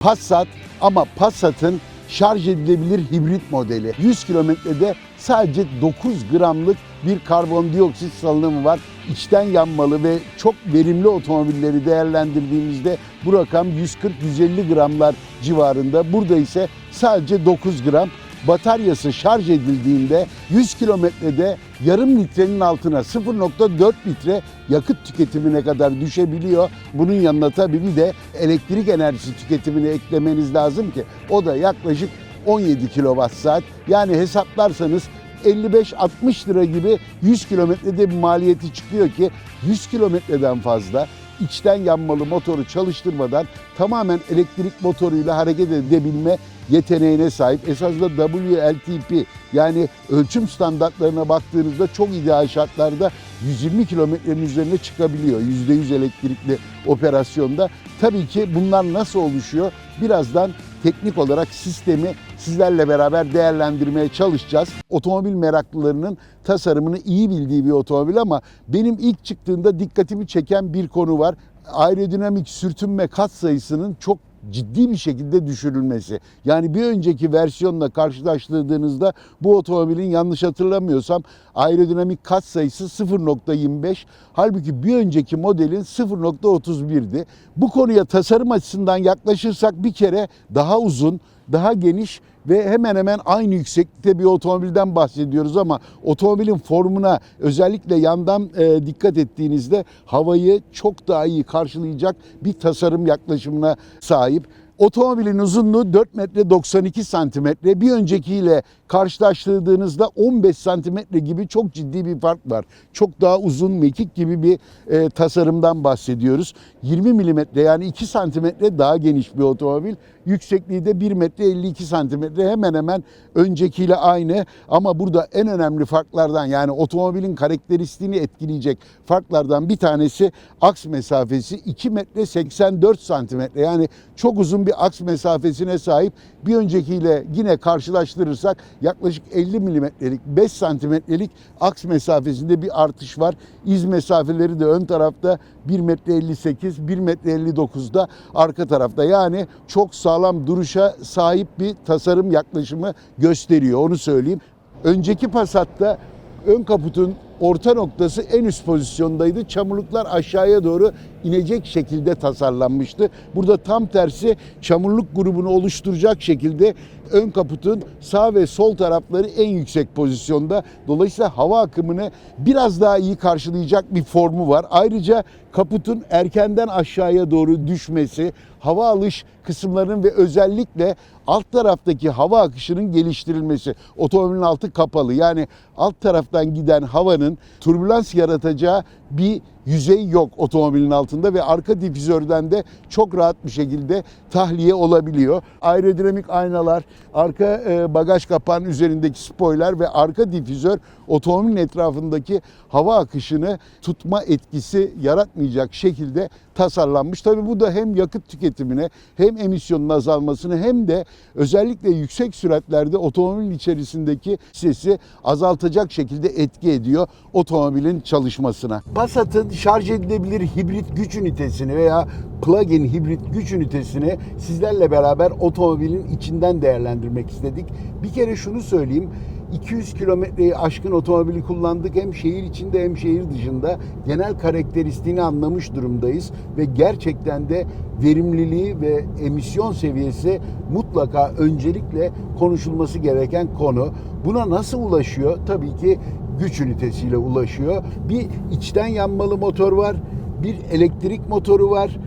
Passat ama Passat'ın şarj edilebilir hibrit modeli. 100 kilometrede sadece 9 gramlık bir karbondioksit salınımı var. İçten yanmalı ve çok verimli otomobilleri değerlendirdiğimizde bu rakam 140-150 gramlar civarında. Burada ise sadece 9 gram. Bataryası şarj edildiğinde 100 kilometrede yarım litrenin altına 0.4 litre yakıt tüketimine kadar düşebiliyor. Bunun yanına tabii bir de elektrik enerjisi tüketimini eklemeniz lazım ki o da yaklaşık 17 kilowatt saat. Yani hesaplarsanız 55-60 lira gibi 100 kilometrede bir maliyeti çıkıyor ki 100 kilometreden fazla içten yanmalı motoru çalıştırmadan tamamen elektrik motoruyla hareket edebilme yeteneğine sahip. Esasında WLTP yani ölçüm standartlarına baktığınızda çok ideal şartlarda 120 kilometrenin üzerine çıkabiliyor. %100 elektrikli operasyonda. Tabii ki bunlar nasıl oluşuyor? Birazdan teknik olarak sistemi sizlerle beraber değerlendirmeye çalışacağız. Otomobil meraklılarının tasarımını iyi bildiği bir otomobil ama benim ilk çıktığında dikkatimi çeken bir konu var. Aerodinamik sürtünme kat sayısının çok ciddi bir şekilde düşürülmesi. Yani bir önceki versiyonla karşılaştırdığınızda bu otomobilin yanlış hatırlamıyorsam aerodinamik kat sayısı 0.25 halbuki bir önceki modelin 0.31'di. Bu konuya tasarım açısından yaklaşırsak bir kere daha uzun, daha geniş ve hemen hemen aynı yükseklikte bir otomobilden bahsediyoruz ama otomobilin formuna özellikle yandan e, dikkat ettiğinizde havayı çok daha iyi karşılayacak bir tasarım yaklaşımına sahip. Otomobilin uzunluğu 4 metre 92 santimetre. Bir öncekiyle karşılaştırdığınızda 15 santimetre gibi çok ciddi bir fark var. Çok daha uzun mekik gibi bir e, tasarımdan bahsediyoruz. 20 milimetre yani 2 santimetre daha geniş bir otomobil. Yüksekliği de 1 metre 52 santimetre hemen hemen öncekiyle aynı. Ama burada en önemli farklardan yani otomobilin karakteristiğini etkileyecek farklardan bir tanesi aks mesafesi 2 metre 84 santimetre. Yani çok uzun bir aks mesafesine sahip. Bir öncekiyle yine karşılaştırırsak yaklaşık 50 milimetrelik 5 santimetrelik aks mesafesinde bir artış var. İz mesafeleri de ön tarafta 1 metre 58, 1 metre 59'da arka tarafta. Yani çok sağlam duruşa sahip bir tasarım yaklaşımı gösteriyor onu söyleyeyim. Önceki Passat'ta ön kaputun orta noktası en üst pozisyondaydı. Çamurluklar aşağıya doğru inecek şekilde tasarlanmıştı. Burada tam tersi çamurluk grubunu oluşturacak şekilde ön kaputun sağ ve sol tarafları en yüksek pozisyonda. Dolayısıyla hava akımını biraz daha iyi karşılayacak bir formu var. Ayrıca kaputun erkenden aşağıya doğru düşmesi, hava alış kısımlarının ve özellikle alt taraftaki hava akışının geliştirilmesi. Otomobilin altı kapalı. Yani alt taraftan giden havanın türbülans yaratacağı bir yüzey yok otomobilin altında ve arka difüzörden de çok rahat bir şekilde tahliye olabiliyor. Aerodinamik aynalar, arka e, bagaj kapağının üzerindeki spoiler ve arka difüzör otomobilin etrafındaki hava akışını tutma etkisi yaratmayacak şekilde tasarlanmış. Tabii bu da hem yakıt tüketimine hem emisyonun azalmasını hem de özellikle yüksek süratlerde otomobilin içerisindeki sesi azaltacak şekilde etki ediyor otomobilin çalışmasına. Passat'ın şarj edilebilir hibrit güç ünitesini veya plug-in hibrit güç ünitesini sizlerle beraber otomobilin içinden değerlendirmek istedik. Bir kere şunu söyleyeyim. 200 kilometreyi aşkın otomobili kullandık hem şehir içinde hem şehir dışında genel karakteristiğini anlamış durumdayız ve gerçekten de verimliliği ve emisyon seviyesi mutlaka öncelikle konuşulması gereken konu. Buna nasıl ulaşıyor? Tabii ki güç ünitesiyle ulaşıyor. Bir içten yanmalı motor var, bir elektrik motoru var.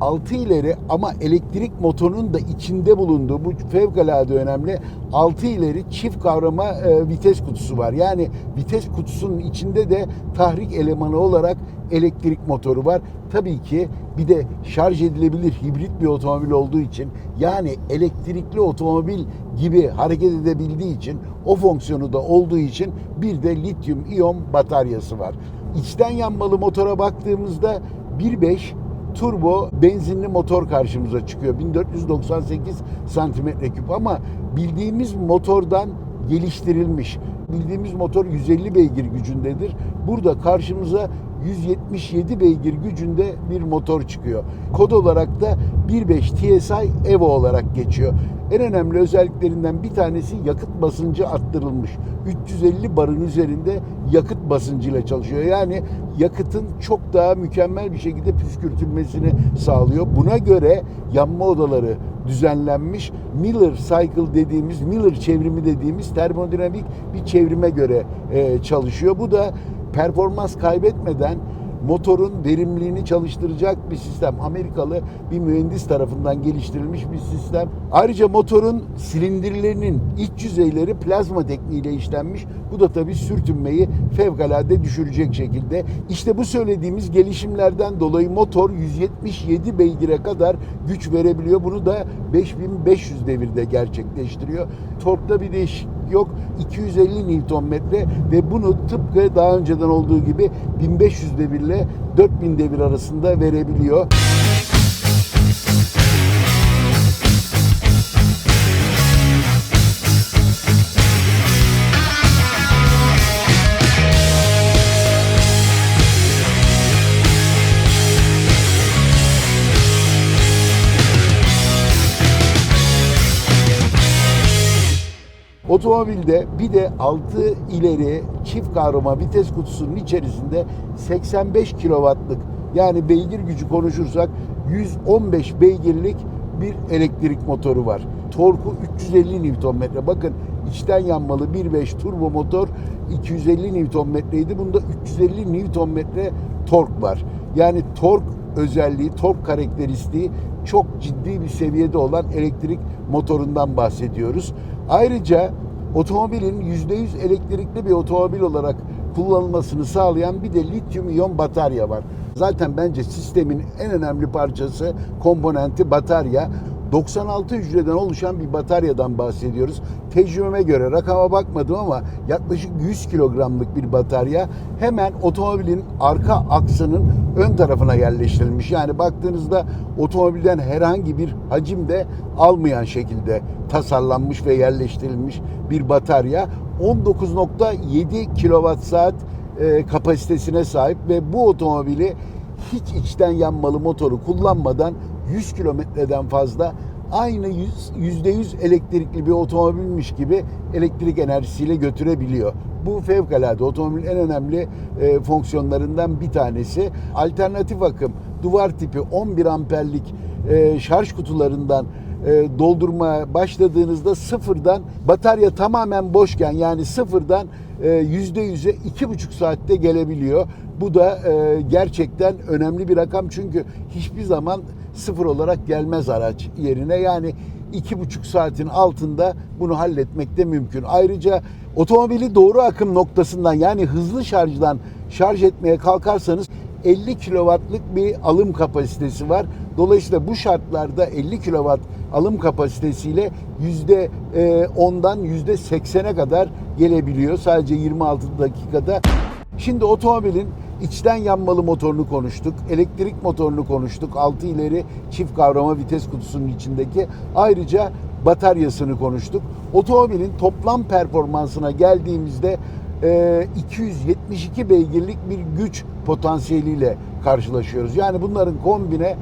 6 ileri ama elektrik motorunun da içinde bulunduğu bu fevkalade önemli 6 ileri çift kavrama e, vites kutusu var. Yani vites kutusunun içinde de tahrik elemanı olarak elektrik motoru var. Tabii ki bir de şarj edilebilir hibrit bir otomobil olduğu için yani elektrikli otomobil gibi hareket edebildiği için o fonksiyonu da olduğu için bir de lityum iyon bataryası var. İçten yanmalı motora baktığımızda 1.5 turbo benzinli motor karşımıza çıkıyor. 1498 santimetre küp ama bildiğimiz motordan geliştirilmiş. Bildiğimiz motor 150 beygir gücündedir. Burada karşımıza 177 beygir gücünde bir motor çıkıyor. Kod olarak da 1.5 TSI Evo olarak geçiyor. En önemli özelliklerinden bir tanesi yakıt basıncı arttırılmış. 350 barın üzerinde yakıt basıncıyla çalışıyor. Yani yakıtın çok daha mükemmel bir şekilde püskürtülmesini sağlıyor. Buna göre yanma odaları düzenlenmiş. Miller Cycle dediğimiz, Miller çevrimi dediğimiz termodinamik bir çevrime göre e, çalışıyor. Bu da performans kaybetmeden motorun verimliliğini çalıştıracak bir sistem. Amerikalı bir mühendis tarafından geliştirilmiş bir sistem. Ayrıca motorun silindirlerinin iç yüzeyleri plazma tekniğiyle işlenmiş. Bu da tabii sürtünmeyi fevkalade düşürecek şekilde. İşte bu söylediğimiz gelişimlerden dolayı motor 177 beygire kadar güç verebiliyor. Bunu da 5500 devirde gerçekleştiriyor. Torkta bir değişiklik yok. 250 Nm ve bunu tıpkı daha önceden olduğu gibi 1500 devirle 4000 devir arasında verebiliyor. Otomobilde bir de 6 ileri çift kavrama vites kutusunun içerisinde 85 kW'lık yani beygir gücü konuşursak 115 beygirlik bir elektrik motoru var. Torku 350 Nm. Bakın içten yanmalı 1.5 turbo motor 250 Nm'ydi. Bunda 350 Nm tork var. Yani tork özelliği, tork karakteristiği çok ciddi bir seviyede olan elektrik motorundan bahsediyoruz. Ayrıca otomobilin %100 elektrikli bir otomobil olarak kullanılmasını sağlayan bir de lityum iyon batarya var. Zaten bence sistemin en önemli parçası, komponenti batarya. 96 hücreden oluşan bir bataryadan bahsediyoruz. Tecrübeme göre rakama bakmadım ama yaklaşık 100 kilogramlık bir batarya hemen otomobilin arka aksının ön tarafına yerleştirilmiş. Yani baktığınızda otomobilden herhangi bir hacim de almayan şekilde tasarlanmış ve yerleştirilmiş bir batarya. 19.7 kilowatt saat e, kapasitesine sahip ve bu otomobili hiç içten yanmalı motoru kullanmadan 100 kilometreden fazla aynı yüzde yüz elektrikli bir otomobilmiş gibi elektrik enerjisiyle götürebiliyor. Bu fevkalade otomobilin en önemli e, fonksiyonlarından bir tanesi. Alternatif akım duvar tipi 11 amperlik e, şarj kutularından e, doldurmaya başladığınızda sıfırdan batarya tamamen boşken yani sıfırdan e, yüzde yüze iki buçuk saatte gelebiliyor. Bu da e, gerçekten önemli bir rakam çünkü hiçbir zaman sıfır olarak gelmez araç yerine. Yani iki buçuk saatin altında bunu halletmek de mümkün. Ayrıca otomobili doğru akım noktasından yani hızlı şarjdan şarj etmeye kalkarsanız 50 kW'lık bir alım kapasitesi var. Dolayısıyla bu şartlarda 50 kW alım kapasitesiyle %10'dan %80'e kadar gelebiliyor. Sadece 26 dakikada. Şimdi otomobilin içten yanmalı motorunu konuştuk. Elektrik motorunu konuştuk. 6 ileri çift kavrama vites kutusunun içindeki. Ayrıca bataryasını konuştuk. Otomobilin toplam performansına geldiğimizde 272 beygirlik bir güç potansiyeliyle karşılaşıyoruz. Yani bunların kombine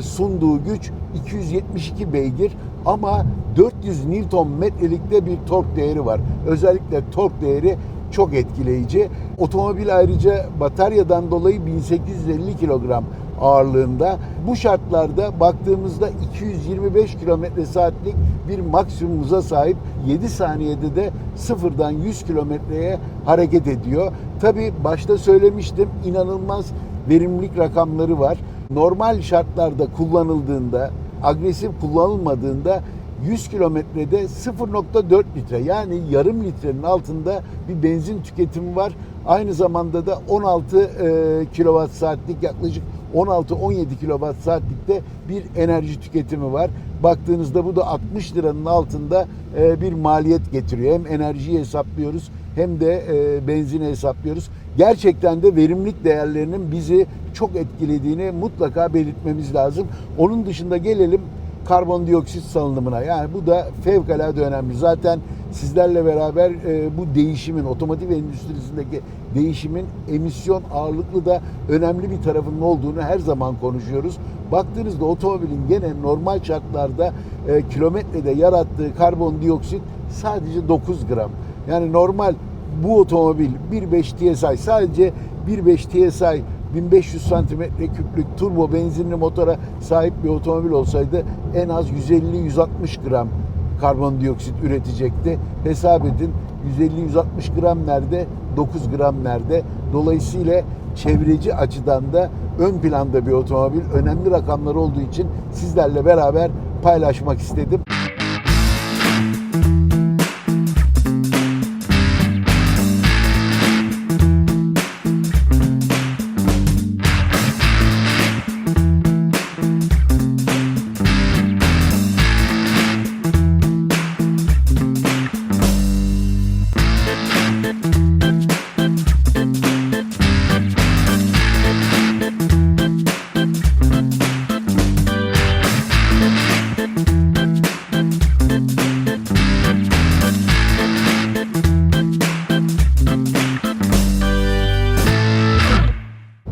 sunduğu güç 272 beygir ama 400 Newton metrelikte bir tork değeri var. Özellikle tork değeri çok etkileyici. Otomobil ayrıca bataryadan dolayı 1850 kilogram ağırlığında. Bu şartlarda baktığımızda 225 kilometre saatlik bir maksimum hıza sahip 7 saniyede de sıfırdan 100 kilometreye hareket ediyor. Tabi başta söylemiştim inanılmaz verimlilik rakamları var. Normal şartlarda kullanıldığında, agresif kullanılmadığında 100 kilometrede 0.4 litre yani yarım litrenin altında bir benzin tüketimi var. Aynı zamanda da 16 e, kilowatt saatlik yaklaşık 16-17 kilowatt saatlikte bir enerji tüketimi var. Baktığınızda bu da 60 liranın altında e, bir maliyet getiriyor. Hem enerjiyi hesaplıyoruz hem de e, benzini hesaplıyoruz. Gerçekten de verimlilik değerlerinin bizi çok etkilediğini mutlaka belirtmemiz lazım. Onun dışında gelelim karbondioksit salınımına. Yani bu da fevkalade önemli. Zaten sizlerle beraber e, bu değişimin, otomotiv endüstrisindeki değişimin emisyon ağırlıklı da önemli bir tarafının olduğunu her zaman konuşuyoruz. Baktığınızda otomobilin gene normal şartlarda e, kilometrede yarattığı karbondioksit sadece 9 gram. Yani normal bu otomobil 1.5 TSI sadece 1.5 TSI 1500 santimetre küplük turbo benzinli motora sahip bir otomobil olsaydı en az 150-160 gram karbondioksit üretecekti. Hesap edin 150-160 gram nerede? 9 gram nerede? Dolayısıyla çevreci açıdan da ön planda bir otomobil. Önemli rakamlar olduğu için sizlerle beraber paylaşmak istedim.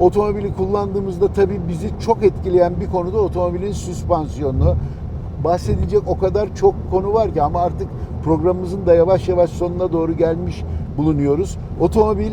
Otomobili kullandığımızda tabii bizi çok etkileyen bir konu da otomobilin süspansiyonu. Bahsedecek o kadar çok konu var ki ama artık programımızın da yavaş yavaş sonuna doğru gelmiş bulunuyoruz. Otomobil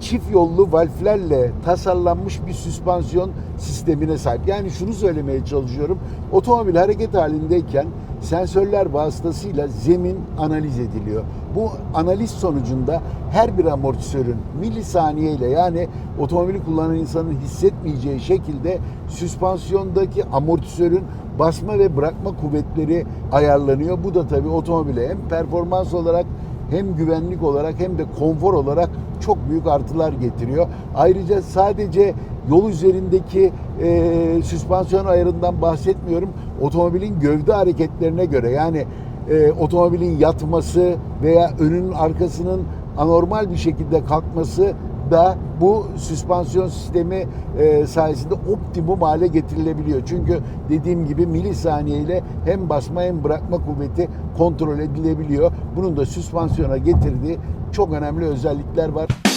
çift yollu valflerle tasarlanmış bir süspansiyon sistemine sahip. Yani şunu söylemeye çalışıyorum. Otomobil hareket halindeyken sensörler vasıtasıyla zemin analiz ediliyor. Bu analiz sonucunda her bir amortisörün milisaniye ile yani otomobili kullanan insanın hissetmeyeceği şekilde süspansiyondaki amortisörün basma ve bırakma kuvvetleri ayarlanıyor. Bu da tabii otomobile hem performans olarak hem güvenlik olarak hem de konfor olarak çok büyük artılar getiriyor. Ayrıca sadece yol üzerindeki e, süspansiyon ayarından bahsetmiyorum. Otomobilin gövde hareketlerine göre yani e, otomobilin yatması veya önünün arkasının anormal bir şekilde kalkması da bu süspansiyon sistemi e, sayesinde optimum hale getirilebiliyor. Çünkü dediğim gibi milisaniye ile hem basma hem bırakma kuvveti kontrol edilebiliyor. Bunun da süspansiyona getirdiği çok önemli özellikler var.